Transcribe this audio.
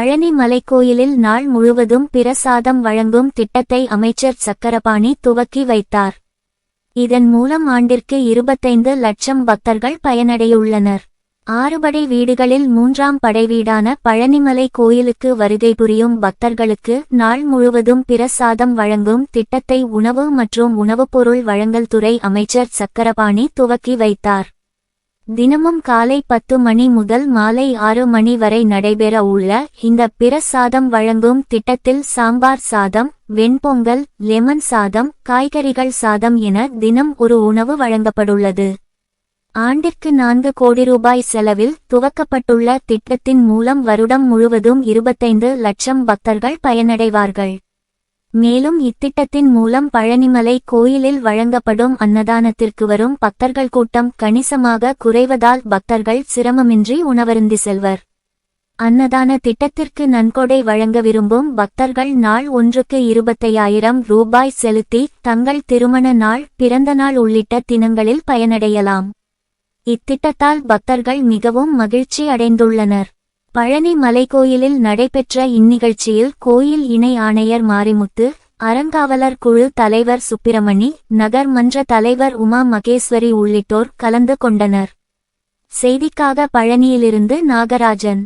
பழனி மலைக்கோயிலில் நாள் முழுவதும் பிரசாதம் வழங்கும் திட்டத்தை அமைச்சர் சக்கரபாணி துவக்கி வைத்தார். இதன் மூலம் ஆண்டிற்கு இருபத்தைந்து லட்சம் பக்தர்கள் பயனடையுள்ளனர். ஆறுபடை வீடுகளில் மூன்றாம் படை வீடான பழனிமலை கோயிலுக்கு வருகை புரியும் பக்தர்களுக்கு நாள் முழுவதும் பிரசாதம் வழங்கும் திட்டத்தை உணவு மற்றும் உணவுப் பொருள் வழங்கல் துறை அமைச்சர் சக்கரபாணி துவக்கி வைத்தார். தினமும் காலை பத்து மணி முதல் மாலை ஆறு மணி வரை நடைபெற உள்ள இந்த பிரசாதம் வழங்கும் திட்டத்தில் சாம்பார் சாதம் வெண்பொங்கல் லெமன் சாதம் காய்கறிகள் சாதம் என தினம் ஒரு உணவு வழங்கப்பட்டுள்ளது ஆண்டிற்கு நான்கு கோடி ரூபாய் செலவில் துவக்கப்பட்டுள்ள திட்டத்தின் மூலம் வருடம் முழுவதும் இருபத்தைந்து லட்சம் பக்தர்கள் பயனடைவார்கள். மேலும் இத்திட்டத்தின் மூலம் பழனிமலை கோயிலில் வழங்கப்படும் அன்னதானத்திற்கு வரும் பக்தர்கள் கூட்டம் கணிசமாக குறைவதால் பக்தர்கள் சிரமமின்றி உணவருந்தி செல்வர். அன்னதான திட்டத்திற்கு நன்கொடை வழங்க விரும்பும் பக்தர்கள் நாள் ஒன்றுக்கு இருபத்தையாயிரம் ரூபாய் செலுத்தி தங்கள் திருமண நாள் பிறந்த நாள் உள்ளிட்ட தினங்களில் பயனடையலாம். இத்திட்டத்தால் பக்தர்கள் மிகவும் மகிழ்ச்சி அடைந்துள்ளனர். பழனி மலைக்கோயிலில் நடைபெற்ற இந்நிகழ்ச்சியில் கோயில் இணை ஆணையர் மாரிமுத்து அறங்காவலர் குழு தலைவர் சுப்பிரமணி நகர் மன்ற தலைவர் உமா மகேஸ்வரி உள்ளிட்டோர் கலந்து கொண்டனர். செய்திக்காக பழனியிலிருந்து நாகராஜன்.